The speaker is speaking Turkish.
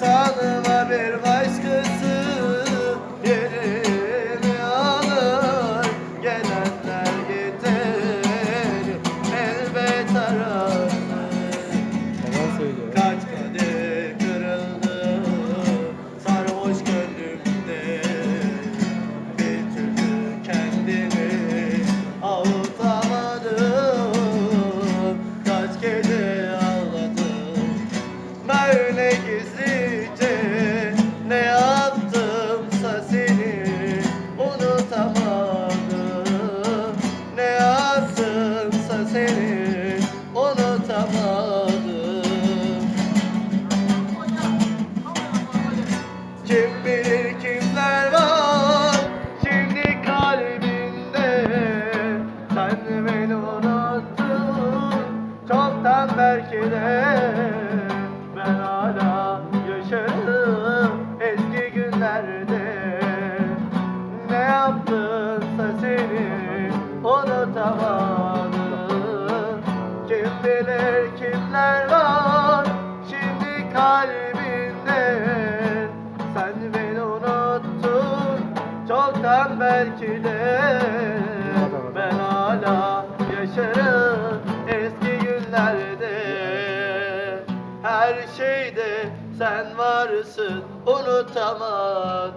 Sanma bir başkası yerimi alır. Gelenler gider Kim bilir kimler var? Şimdi kalbinde Sen beni unuttun çoktan belki de çoktan belki de Ben hala yaşarım eski günlerde. Her şeyde sen varsın unutamadım